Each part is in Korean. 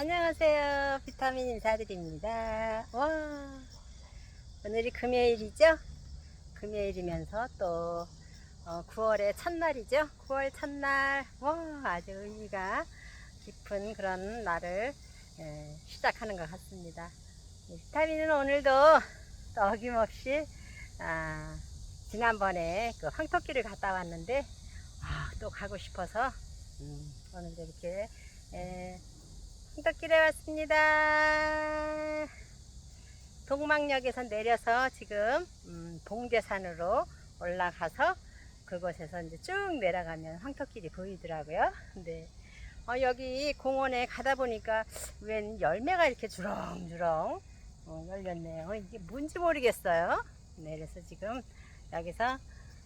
안녕하세요. 비타민 인사드립니다. 와, 오늘이 금요일이죠? 금요일이면서 또 어, 9월의 첫날이죠? 9월 첫날. 와, 아주 의미가 깊은 그런 날을 예, 시작하는 것 같습니다. 예, 비타민은 오늘도 또 어김없이 아, 지난번에 그 황토끼를 갔다 왔는데 아, 또 가고 싶어서 음, 오늘도 이렇게 예, 황토길에 왔습니다. 동막역에서 내려서 지금 음, 봉제산으로 올라가서 그곳에서 이제 쭉 내려가면 황토길이 보이더라고요. 근데 어, 여기 공원에 가다 보니까 웬 열매가 이렇게 주렁주렁 어, 열렸네요. 이게 뭔지 모르겠어요. 네, 그래서 지금 여기서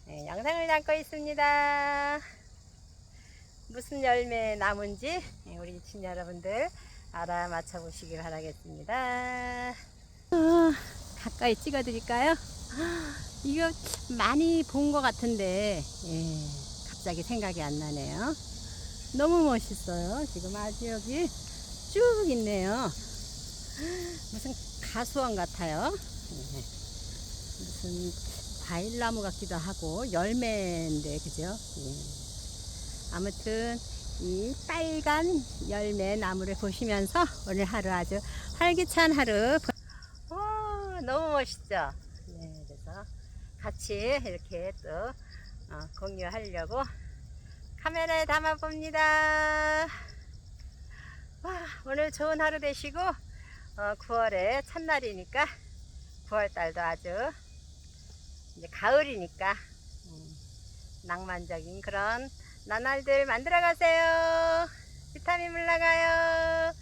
네, 영상을 담고 있습니다. 무슨 열매 나무인지 네, 우리 친 여러분들 알아맞혀 보시기 바라겠습니다. 어, 가까이 찍어 드릴까요? 이거 많이 본 것 같은데 예, 갑자기 생각이 안 나네요. 너무 멋있어요. 지금 아주 여기 쭉 있네요. 무슨 가수원 같아요. 예, 무슨 과일나무 같기도 하고 열매인데 그죠? 예. 아무튼 이 빨간 열매 나무를 보시면서 오늘 하루 아주 활기찬 하루 보- 와 너무 멋있죠? 네 그래서 같이 이렇게 또 어, 공유하려고 카메라에 담아 봅니다. 와 오늘 좋은 하루 되시고 어, 9월의 첫날이니까 9월 달도 아주 이제 가을이니까 음, 낭만적인 그런 나날들 만들어 가세요. 비타민 물러가요.